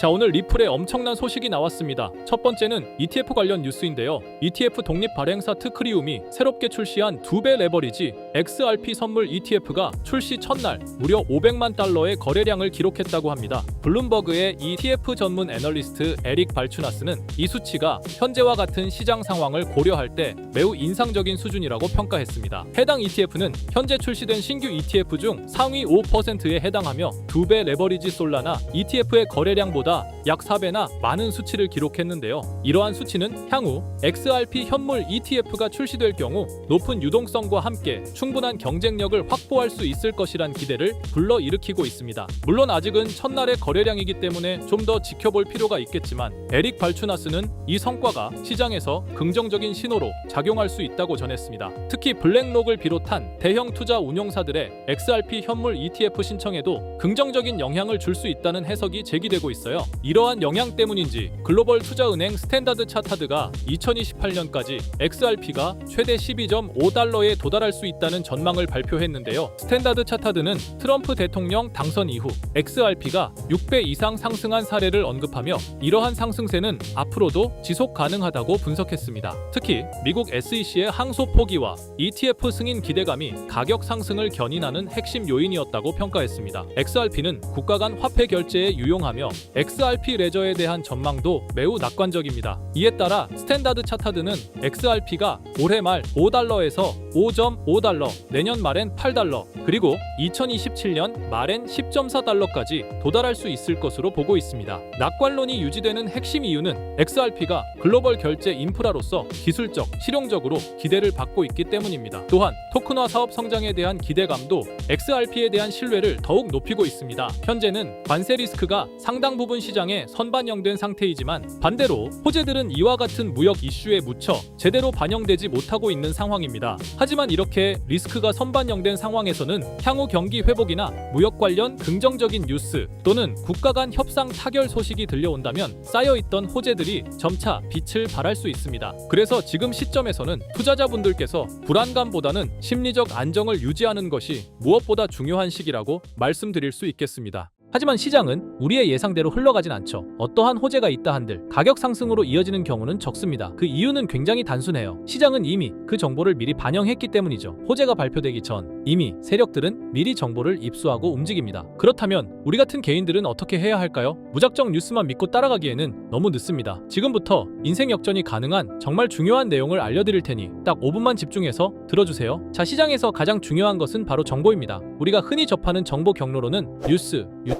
자 오늘 리플에 엄청난 소식이 나왔습니다. 첫 번째는 ETF 관련 뉴스인데요. ETF 독립 발행사 트크리움이 새롭게 출시한 두 배 레버리지 XRP 선물 ETF가 출시 첫날 무려 500만 달러의 거래량을 기록했다고 합니다. 블룸버그의 ETF 전문 애널리스트 에릭 발추나스는 이 수치가 현재와 같은 시장 상황을 고려할 때 매우 인상적인 수준이라고 평가했습니다. 해당 ETF는 현재 출시된 신규 ETF 중 상위 5%에 해당하며 두배 레버리지 솔라나 ETF의 거래량보다 약 4배나 많은 수치를 기록했는데요. 이러한 수치는 향후 XRP 현물 ETF가 출시될 경우 높은 유동성과 함께 충분한 경쟁력을 확보할 수 있을 것이란 기대를 불러일으키고 있습니다. 물론 아직은 첫날의 거 래량이기 때문에 좀 더 지켜볼 필요가 있겠지만 에릭 발추나스는 이 성과가 시장에서 긍정적인 신호로 작용할 수 있다고 전했습니다. 특히 블랙록을 비롯한 대형 투자 운용사들의 XRP 현물 ETF 신청에도 긍정적인 영향을 줄 수 있다는 해석이 제기되고 있어요. 이러한 영향 때문인지 글로벌 투자은행 스탠다드 차타드가 2028년까지 XRP가 최대 12.5달러에 도달할 수 있다는 전망을 발표했는데요. 스탠다드 차타드는 트럼프 대통령 당선 이후 XRP가 6배 이상 상승한 사례를 언급하며 이러한 상승세는 앞으로도 지속 가능하다고 분석했습니다. 특히 미국 SEC의 항소 포기와 ETF 승인 기대감이 가격 상승을 견인하는 핵심 요인이었다고 평가했습니다. XRP는 국가 간 화폐 결제에 유용하며 XRP 레저에 대한 전망도 매우 낙관적입니다. 이에 따라 스탠다드 차타드는 XRP가 올해 말 5달러에서 5.5달러, 내년 말엔 8달러, 그리고 2027년 말엔 10.4달러까지 도달할 수 있을 것으로 보고 있습니다. 낙관론이 유지되는 핵심 이유는 XRP가 글로벌 결제 인프라로서 기술적, 실용적으로 기대를 받고 있기 때문입니다. 또한 토큰화 사업 성장에 대한 기대감도 XRP에 대한 신뢰를 더욱 높이고 있습니다. 현재는 관세 리스크가 상당 부분 시장에 선반영된 상태이지만 반대로 호재들은 이와 같은 무역 이슈에 묻혀 제대로 반영되지 못하고 있는 상황입니다. 하지만 이렇게 리스크가 선반영된 상황에서는 향후 경기 회복이나 무역 관련 긍정적인 뉴스 또는 국가 간 협상 타결 소식이 들려온다면 쌓여있던 호재들이 점차 빛을 발할 수 있습니다. 그래서 지금 시점에서는 투자자분들께서 불안감보다는 심리적 안정을 유지하는 것이 무엇보다 중요한 시기라고 말씀드릴 수 있겠습니다. 하지만 시장은 우리의 예상대로 흘러가진 않죠. 어떠한 호재가 있다 한들 가격 상승으로 이어지는 경우는 적습니다. 그 이유는 굉장히 단순해요. 시장은 이미 그 정보를 미리 반영했기 때문이죠. 호재가 발표되기 전 이미 세력들은 미리 정보를 입수하고 움직입니다. 그렇다면 우리 같은 개인들은 어떻게 해야 할까요? 무작정 뉴스만 믿고 따라가기에는 너무 늦습니다. 지금부터 인생 역전이 가능한 정말 중요한 내용을 알려드릴 테니 딱 5분만 집중해서 들어주세요. 자, 시장에서 가장 중요한 것은 바로 정보입니다. 우리가 흔히 접하는 정보 경로로는 뉴스, 유튜브,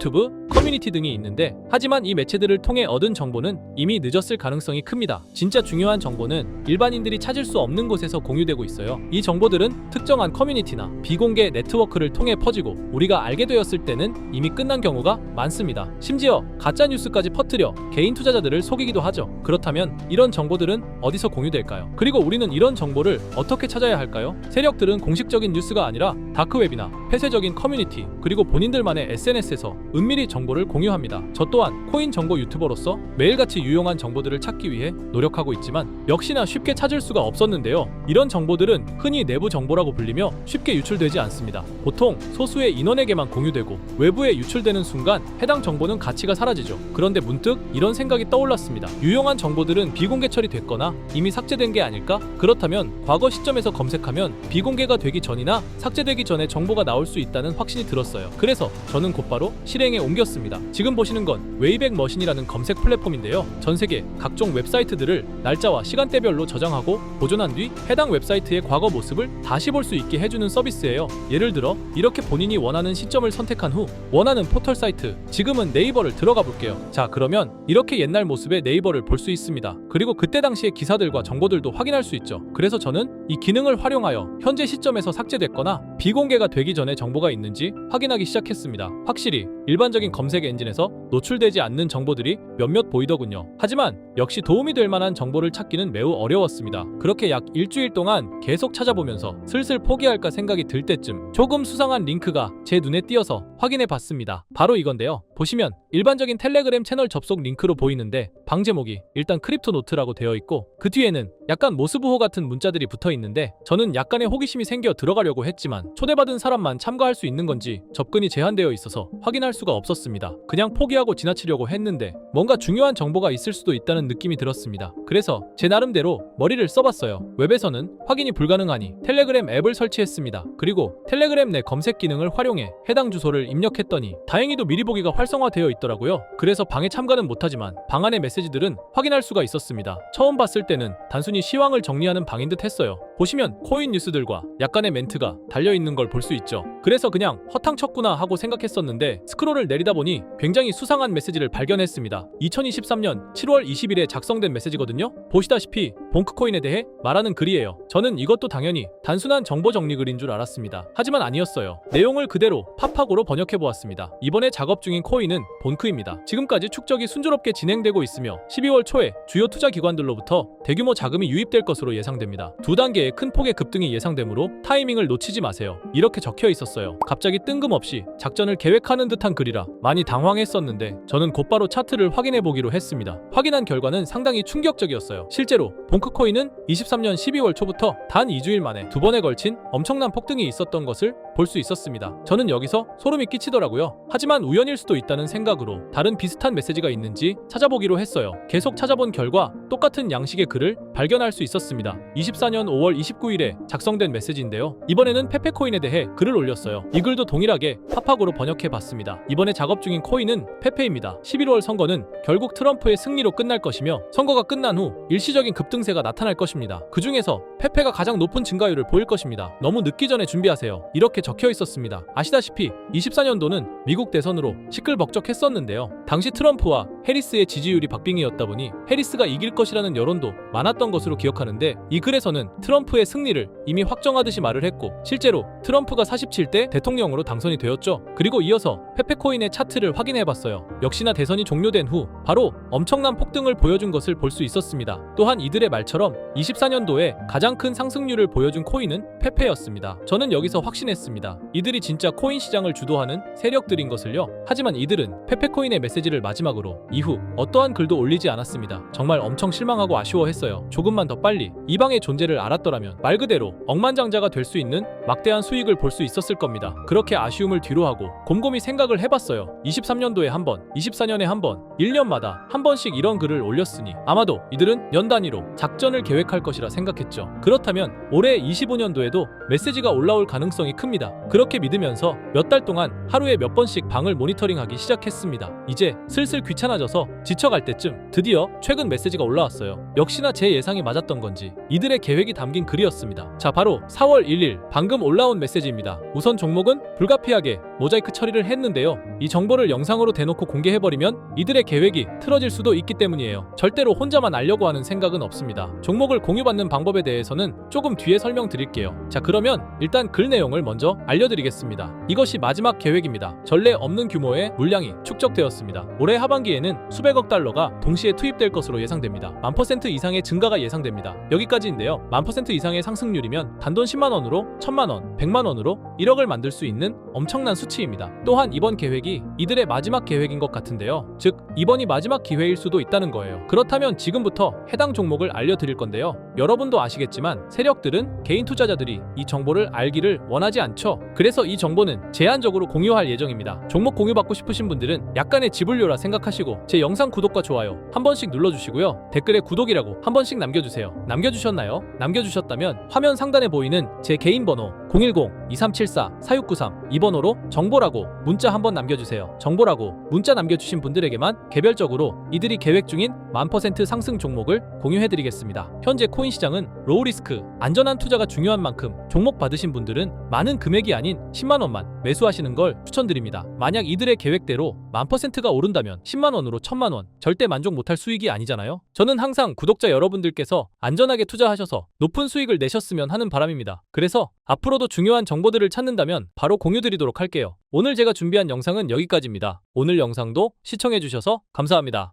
커뮤니티 등이 있는데 하지만 이 매체들을 통해 얻은 정보는 이미 늦었을 가능성이 큽니다. 진짜 중요한 정보는 일반인들이 찾을 수 없는 곳에서 공유되고 있어요. 이 정보들은 특정한 커뮤니티나 비공개 네트워크를 통해 퍼지고 우리가 알게 되었을 때는 이미 끝난 경우가 많습니다. 심지어 가짜 뉴스까지 퍼뜨려 개인 투자자들을 속이기도 하죠. 그렇다면 이런 정보들은 어디서 공유될까요? 그리고 우리는 이런 정보를 어떻게 찾아야 할까요? 세력들은 공식적인 뉴스가 아니라 다크웹이나 폐쇄적인 커뮤니티 그리고 본인들만의 SNS에서 은밀히 정보를 공유합니다. 저 또한 코인 정보 유튜버로서 매일같이 유용한 정보들을 찾기 위해 노력하고 있지만 역시나 쉽게 찾을 수가 없었는데요. 이런 정보들은 흔히 내부 정보라고 불리며 쉽게 유출되지 않습니다. 보통 소수의 인원에게만 공유되고 외부에 유출되는 순간 해당 정보는 가치가 사라지죠. 그런데 문득 이런 생각이 떠올랐습니다. 유용한 정보들은 비공개 처리됐거나 이미 삭제된 게 아닐까? 그렇다면 과거 시점에서 검색하면 비공개가 되기 전이나 삭제되기 전에 정보가 나올 수 있다는 확신이 들었어요. 그래서 저는 곧바로 실행에 옮겼습니다. 지금 보시는 건 웨이백 머신이라는 검색 플랫폼인데요. 전 세계 각종 웹사이트들을 날짜와 시간대별로 저장하고 보존한 뒤 해당 웹사이트의 과거 모습을 다시 볼 수 있게 해주는 서비스예요. 예를 들어 이렇게 본인이 원하는 시점을 선택한 후 원하는 포털 사이트 지금은 네이버를 들어가 볼게요. 자 그러면 이렇게 옛날 모습의 네이버를 볼 수 있습니다. 그리고 그때 당시의 기사들과 정보들도 확인할 수 있죠. 그래서 저는 이 기능을 활용하여 현재 시점에서 삭제됐거나 비공개가 되기 전에 정보가 있는지 확인하기 시작했습니다. 확실히 일반적인 검색 엔진에서 노출되지 않는 정보들이 몇몇 보이더군요. 하지만 역시 도움이 될 만한 정보를 찾기는 매우 어려웠습니다. 그렇게 약 일주일 동안 계속 찾아보면서 슬슬 포기할까 생각이 들 때쯤 조금 수상한 링크가 제 눈에 띄어서 확인해 봤습니다. 바로 이건데요. 보시면 일반적인 텔레그램 채널 접속 링크로 보이는데 방 제목이 일단 크립토 노트라고 되어 있고 그 뒤에는 약간 모스부호 같은 문자들이 붙어 있는데 저는 약간의 호기심이 생겨 들어가려고 했지만 초대받은 사람만 참가할 수 있는 건지 접근이 제한되어 있어서 확인할 수가 없었습니다. 그냥 포기하고 지나치려고 했는데 뭔가 중요한 정보가 있을 수도 있다는 느낌이 들었습니다. 그래서 제 나름대로 머리를 써봤어요. 웹에서는 확인이 불가능하니 텔레그램 앱을 설치했습니다. 그리고 텔레그램 내 검색 기능을 활용해 해당 주소를 입력했더니 다행히도 미리 보기가 활성화되어 있더라고요. 그래서 방에 참가는 못하지만 방 안의 메시지들은 확인할 수가 있었습니다. 처음 봤을 때는 단순히 시황을 정리하는 방인 듯 했어요. 보시면 코인 뉴스들과 약간의 멘트가 달려 있는 걸 볼 수 있죠. 그래서 그냥 허탕 쳤구나 하고 생각했었는데 스크롤을 내리다 보니 굉장히 수상한 메시지를 발견했습니다. 2023년 7월 20일에 작성된 메시지거든요. 보시다시피 봉크코인에 대해 말하는 글이에요. 저는 이것도 당연히 단순한 정보 정리 글인 줄 알았습니다. 하지만 아니었어요. 내용을 그대로 팝하고로 번역 해 보았습니다. 이번에 작업 중인 코인은 본크입니다. 지금까지 축적이 순조롭게 진행되고 있으며 12월 초에 주요 투자 기관들로부터 대규모 자금이 유입될 것으로 예상됩니다. 두 단계의 큰 폭의 급등이 예상되므로 타이밍을 놓치지 마세요. 이렇게 적혀 있었어요. 갑자기 뜬금없이 작전을 계획하는 듯한 글이라 많이 당황했었는데 저는 곧바로 차트를 확인해 보기로 했습니다. 확인한 결과는 상당히 충격적이었어요. 실제로 봉크코인은 23년 12월 초부터 단 2주일 만에 두 번에 걸친 엄청난 폭등이 있었던 것을 볼 수 있었습니다. 저는 여기서 소름이 끼치더라고요. 하지만 우연일 수도 있다는 생각으로 다른 비슷한 메시지가 있는지 찾아보기로 했어요. 계속 찾아본 결과 똑같은 양식의 글을 발견할 수 있었습니다. 24년 5월 29일에 작성된 메시지인데요. 이번에는 페페코인에 대해 글을 올렸어요. 이 글도 동일하게 팝학으로 번역해 봤습니다. 이번에 작업 중인 코인은 페페입니다. 11월 선거는 결국 트럼프의 승리로 끝날 것이며 선거가 끝난 후 일시적인 급등세가 나타날 것입니다. 그 중에서 페페가 가장 높은 증가율을 보일 것입니다. 너무 늦기 전에 준비하세요. 이렇게 적혀 있었습니다. 아시다시피 24 년도는 미국 대선으로 시끌벅적했었는데요. 당시 트럼프와 해리스의 지지율이 박빙이었다 보니 해리스가 이길 것이라는 여론도 많았던 것으로 기억하는데 이 글에서는 트럼프의 승리를 이미 확정하듯이 말을 했고 실제로 트럼프가 47대 대통령으로 당선이 되었죠. 그리고 이어서 페페코인의 차트를 확인해 봤어요. 역시나 대선이 종료된 후 바로 엄청난 폭등을 보여준 것을 볼 수 있었습니다. 또한 이들의 말처럼 24년도에 가장 큰 상승률을 보여준 코인은 페페였습니다. 저는 여기서 확신했습니다. 이들이 진짜 코인 시장을 주도하는 세력들인 것을요. 하지만 이들은 페페코인의 메시지를 마지막으로 이후 어떠한 글도 올리지 않았습니다. 정말 엄청 실망하고 아쉬워했어요. 조금만 더 빨리 이 방의 존재를 알았더라면 말 그대로 억만장자가 될 수 있는 막대한 수익을 볼 수 있었을 겁니다. 그렇게 아쉬움을 뒤로하고 곰곰이 생각을 해봤어요. 23년도에 한 번, 24년에 한 번, 1년마다 한 번씩 이런 글을 올렸으니 아마도 이들은 연 단위로 작전을 계획할 것이라 생각했죠. 그렇다면 올해 25년도에도 메시지가 올라올 가능성이 큽니다. 그렇게 믿으면서 몇 달 동안 하루에 몇 번씩 방을 모니터링하기 시작했습니다. 이제 슬슬 귀찮아져서 지쳐갈 때쯤 드디어 최근 메시지가 올라왔어요. 역시나 제 예상이 맞았던 건지 이들의 계획이 담긴 글이었습니다. 자, 바로 4월 1일 방금 올라온 메시지입니다. 우선 종목은 불가피하게 모자이크 처리를 했는데요. 이 정보를 영상으로 대놓고 공개해버리면 이들의 계획이 틀어질 수도 있기 때문이에요. 절대로 혼자만 알려고 하는 생각은 없습니다. 종목을 공유받는 방법에 대해서는 조금 뒤에 설명드릴게요. 자, 그러면 일단 글 내용을 먼저 알려드리겠습니다. 이것이 마지막 계획입니다. 전례 없는 규모의 물량이 축적되었습니다. 올해 하반기에는 수백억 달러가 동시에 투입될 것으로 예상됩니다. 만 퍼센트 이상의 증가가 예상됩니다. 여기까지인데요. 만 퍼센트 이상의 상승률이면 단돈 10만 원으로 1000만 원, 100만 원으로 1억을 만들 수 있는 엄청난 수치입니다. 또한 이번 계획이 이들의 마지막 계획인 것 같은데요. 즉 이번이 마지막 기회일 수도 있다는 거예요. 그렇다면 지금부터 해당 종목을 알려드릴 건데요. 여러분도 아시겠지만 세력들은 개인 투자자들이 이 정보를 알기를 원하지 않죠. 그래서 이 정보는 제한적으로 공유할 예정입니다. 종목 공유받고 싶으신 분들은 약간의 지불료라 생각하시고 제 영상 구독과 좋아요 한 번씩 눌러주시고요. 댓글에 구독이라고 한 번씩 남겨주세요. 남겨주셨나요? 남겨주셨다면 화면 상단에 보이는 제 개인 번호 010-2374-4693 이 번호로 정보라고 문자 한번 남겨주세요. 정보라고 문자 남겨주신 분들에게만 개별적으로 이들이 계획 중인 만 퍼센트 상승 종목을 공유해드리겠습니다. 현재 코인 시장은 로우 리스크, 안전한 투자가 중요한 만큼 종목 받으신 분들은 많은 금액이 아닌 10만 원만 매수하시는 걸 추천드립니다. 만약 이들의 계획대로 만 퍼센트가 오른다면 10만 원으로 1000만 원 절대 만족 못할 수익이 아니잖아요. 저는 항상 구독자 여러분들께서 안전하게 투자하셔서 높은 수익을 내셨으면 하는 바람입니다. 그래서 앞으로도 중요한 정보들을 찾는다면 바로 공유드리도록 할게요. 오늘 제가 준비한 영상은 여기까지입니다. 오늘 영상도 시청해주셔서 감사합니다.